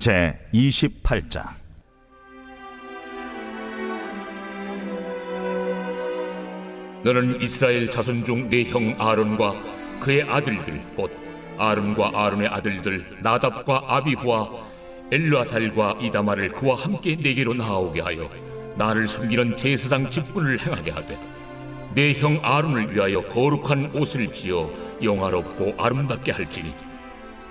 제 28장. 너는 이스라엘 자손 중내형 아론과 그의 아들들 곧 아론과 아론의 아들들 나답과 아비후와 엘르아살과 이다마를 그와 함께 내게로 나오게 하여 나를 섬기는 제사장 직분을 행하게 하되 내형 아론을 위하여 거룩한 옷을 지어 영화롭고 아름답게 할지니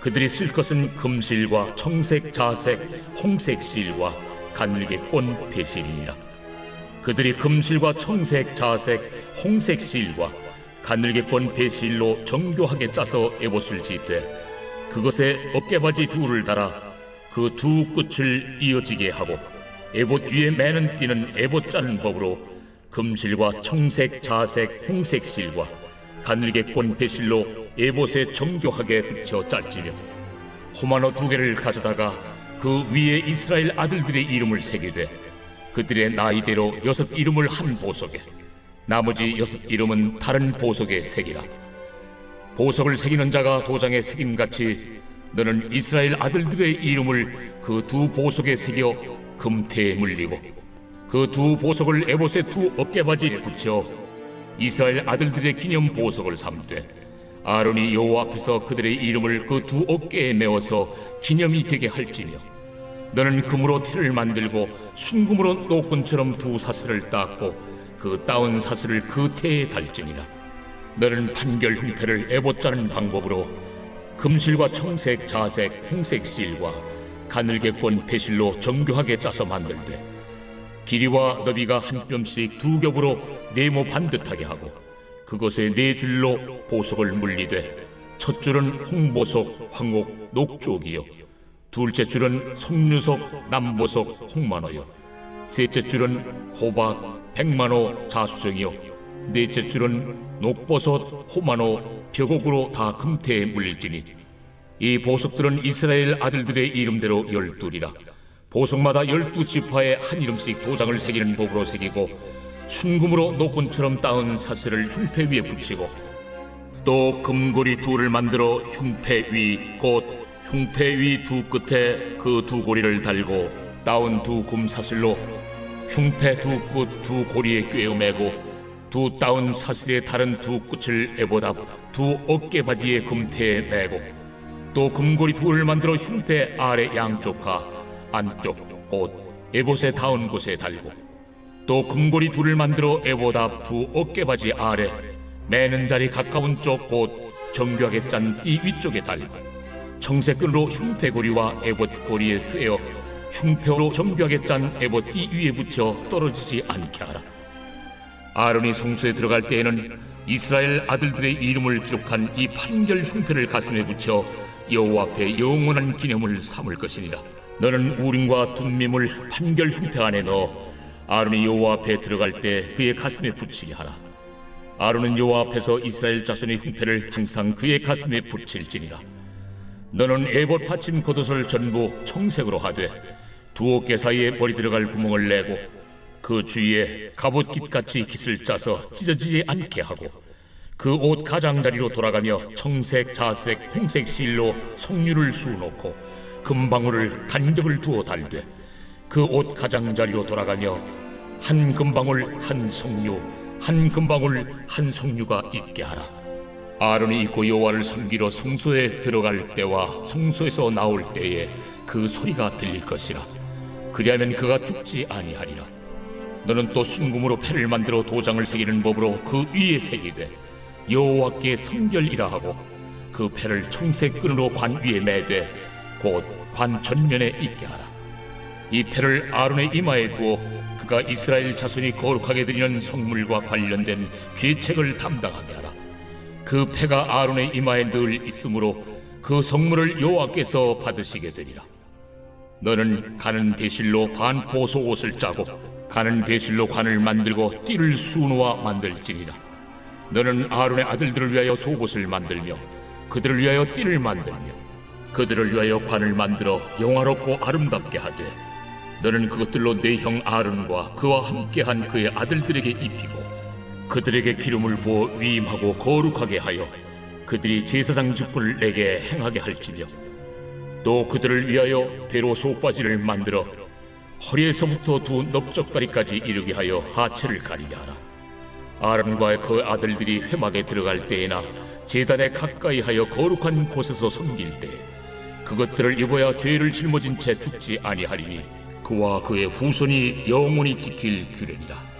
그들이 쓸 것은 금실과 청색, 자색, 홍색 실과 가늘게 꼰 배실이니라. 그들이 금실과 청색, 자색, 홍색 실과 가늘게 꼰 배실로 정교하게 짜서 에봇을 짓되 그것에 어깨바지 둘을 달아 그 두 끝을 이어지게 하고 에봇 위에 매는 띠는 에봇 짜는 법으로 금실과 청색, 자색, 홍색 실과 가늘게 꼰 배실로 에봇에 정교하게 붙여 짤지며 호마노 두 개를 가져다가 그 위에 이스라엘 아들들의 이름을 새기되 그들의 나이대로 여섯 이름을 한 보석에 나머지 여섯 이름은 다른 보석에 새기라. 보석을 새기는 자가 도장에 새김같이 너는 이스라엘 아들들의 이름을 그 두 보석에 새겨 금태에 물리고 그 두 보석을 에봇의 두 어깨바지에 붙여 이스라엘 아들들의 기념 보석을 삼되 아론이 여호와 앞에서 그들의 이름을 그 두 어깨에 메어서 기념이 되게 할지며 너는 금으로 태를 만들고 순금으로 노끈처럼 두 사슬을 닦고 그 따온 사슬을 그 태에 달지니라. 너는 판결 흉패를 에봇 짜는 방법으로 금실과 청색, 자색, 홍색 실과 가늘게 꼰 배실로 정교하게 짜서 만들되 길이와 너비가 한 뼘씩 두 겹으로 네모 반듯하게 하고 그것에 네 줄로 보석을 물리되 첫 줄은 홍보석, 황옥, 녹쪽이요. 둘째 줄은 송유석, 남보석, 홍만호요. 셋째 줄은 호박, 백만호, 자수정이요. 넷째 줄은 녹버섯, 호만호, 벽옥으로 다 금태에 물릴지니 이 보석들은 이스라엘 아들들의 이름대로 열둘이라 보석마다 열두 지파에 한 이름씩 도장을 새기는 법으로 새기고 순금으로 노끈처럼 따은 사슬을 흉패 위에 붙이고 또 금고리 둘을 만들어 흉패 위 곧 흉패 위 두 끝에 그 두 고리를 달고 따온 두 금사슬로 흉패 두 끝 두 고리에 꿰어매고 두 따온 사슬의 다른 두 끝을 에보다 두 어깨바디의 금태에 매고 또 금고리 둘을 만들어 흉패 아래 양쪽과 안쪽 곧 에봇에 닿은 곳에 달고 또 금고리 둘을 만들어 에보다 두 어깨바지 아래 매는 자리 가까운 쪽 곧 정교하게 짠 띠 위쪽에 달고 청색 끈으로 흉패고리와 에봇 고리에 꿰어 흉패로 정교하게 짠 에봇 띠 위에 붙여 떨어지지 않게 하라 아론이 성소에 들어갈 때에는 이스라엘 아들들의 이름을 기록한 이 판결 흉패를 가슴에 붙여 여호와 앞에 영원한 기념을 삼을 것이니라. 너는 우림과 둠밈을 판결 흉패 안에 넣어 아론이 여호와 앞에 들어갈 때 그의 가슴에 붙이게 하라. 아론은 여호와 앞에서 이스라엘 자손의 흉패를 항상 그의 가슴에 붙일지니라. 너는 에봇 받침 겉옷을 전부 청색으로 하되 두 어깨 사이에 머리 들어갈 구멍을 내고 그 주위에 갑옷깃 같이 깃을 짜서 찢어지지 않게 하고 그 옷 가장자리로 돌아가며 청색, 자색, 홍색 실로 석류를 수놓고 금방울을 간격을 두어 달되 그 옷 가장자리로 돌아가며 한 금방울 한 석류 한 금방울 한 석류가 있게 하라. 아론이 입고 여호와를 섬기러 성소에 들어갈 때와 성소에서 나올 때에 그 소리가 들릴 것이라. 그리하면 그가 죽지 아니하리라. 너는 또 순금으로 패를 만들어 도장을 새기는 법으로 그 위에 새기되 여호와께 성결이라 하고 그 패를 청색 끈으로 관 위에 매되 곧 관 전면에 있게 하라. 이 패를 아론의 이마에 두어 그가 이스라엘 자손이 거룩하게 드리는 성물과 관련된 죄책을 담당하게 하라. 그 패가 아론의 이마에 늘 있으므로 그 성물을 여호와께서 받으시게 되리라. 너는 가는 배실로 반포소 옷을 짜고 가는 배실로 관을 만들고 띠를 수놓아 만들지니라. 너는 아론의 아들들을 위하여 속옷을 만들며 그들을 위하여 띠를 만들며 그들을 위하여 관을 만들어 영화롭고 아름답게 하되 너는 그것들로 내 형 아론과 그와 함께한 그의 아들들에게 입히고 그들에게 기름을 부어 위임하고 거룩하게 하여 그들이 제사장 직분을 내게 행하게 할지며 또 그들을 위하여 배로 속바지를 만들어 허리에서부터 두 넓적다리까지 이르게 하여 하체를 가리게 하라. 아론과 그 아들들이 회막에 들어갈 때에나 제단에 가까이 하여 거룩한 곳에서 섬길 때 그것들을 입어야 죄를 짊어진 채 죽지 아니하리니 그와 그의 후손이 영원히 지킬 규례니라